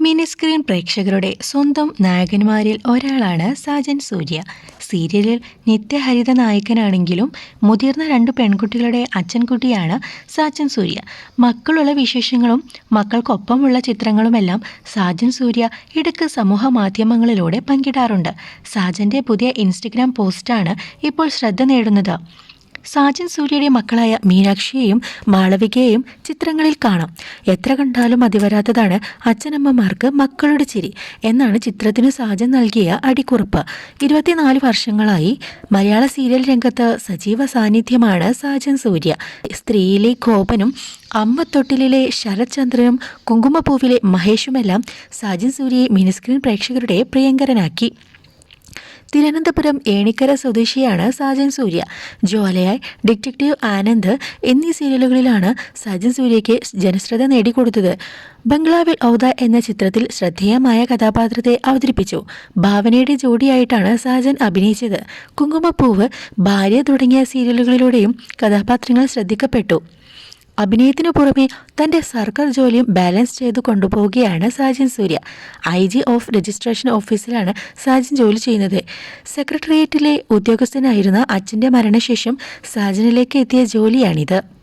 Mini screen പ്രേക്ഷകരുടെ സ്വന്തം നായകന്മാരിൽ ഒരാളാണ് സാജൻ സൂര്യ. സീരിയലിൽ നിത്യഹരിത നായകനാണെങ്കിലും മുതിർന്ന രണ്ട് പെൺകുട്ടികളുടെ അച്ഛൻകുട്ടിയാണ് സാജൻ സൂര്യ. മക്കളുള്ള വിശേഷങ്ങളും മക്കൾക്കൊപ്പമുള്ള ചിത്രങ്ങളുമെല്ലാം സാജൻ സൂര്യ ഇടയ്ക്ക് സമൂഹ മാധ്യമങ്ങളിലൂടെ പങ്കിടാറുണ്ട്. സാജന്റെ പുതിയ ഇൻസ്റ്റഗ്രാം പോസ്റ്റാണ് ഇപ്പോൾ ശ്രദ്ധ നേടുന്നത്. സാജൻ സൂര്യയുടെ മക്കളായ മീനാക്ഷിയെയും മാളവികയെയും ചിത്രങ്ങളിൽ കാണാം. എത്ര കണ്ടാലും അതിവരാത്തതാണ് അച്ഛനമ്മമാർക്ക് മക്കളുടെ ചിരി എന്നാണ് ചിത്രത്തിന് സാജൻ നൽകിയ അടിക്കുറിപ്പ്. ഇരുപത്തിനാല് വർഷങ്ങളായി മലയാള സീരിയൽ രംഗത്ത് സജീവ സാന്നിധ്യമാണ് സാജൻ സൂര്യ. സ്ത്രീയിലെ കോപനും അമ്മത്തൊട്ടിലെ ശരത്ചന്ദ്രനും കുങ്കുമപ്പൂവിലെ മഹേഷുമെല്ലാം സാജൻ സൂര്യയെ മിനിസ്ക്രീൻ പ്രേക്ഷകരുടെ പ്രിയങ്കരനാക്കി. തിരുവനന്തപുരം ഏണിക്കര സ്വദേശിയാണ് സാജൻ സൂര്യ. ജോലയായി ഡിറ്റക്റ്റീവ് ആനന്ദ് എന്നീ സീരിയലുകളിലാണ് സാജൻ സൂര്യയ്ക്ക് ജനശ്രദ്ധ നേടിക്കൊടുത്തത്. ബംഗ്ലാവിൽ ഔദ എന്ന ചിത്രത്തിൽ ശ്രദ്ധേയമായ കഥാപാത്രത്തെ അവതരിപ്പിച്ചു. ഭാവനയുടെ ജോഡിയായിട്ടാണ് സാജൻ അഭിനയിച്ചത്. കുങ്കുമപ്പൂവ് ഭാര്യ തുടങ്ങിയ സീരിയലുകളിലൂടെയും കഥാപാത്രങ്ങൾ ശ്രദ്ധിക്കപ്പെട്ടു. അഭിനയത്തിനു പുറമെ തന്റെ സർക്കാർ ജോലിയും ബാലൻസ് ചെയ്ത് കൊണ്ടുപോവുകയാണ് Sajin Surya. I G of registration ഓഫീസിലാണ് സാജിൻ ജോലി ചെയ്യുന്നത്. സെക്രട്ടേറിയറ്റിലെ ഉദ്യോഗസ്ഥനായിരുന്ന അച്ഛന്റെ മരണശേഷം സാജനിലേക്ക് എത്തിയ ജോലിയാണിത്.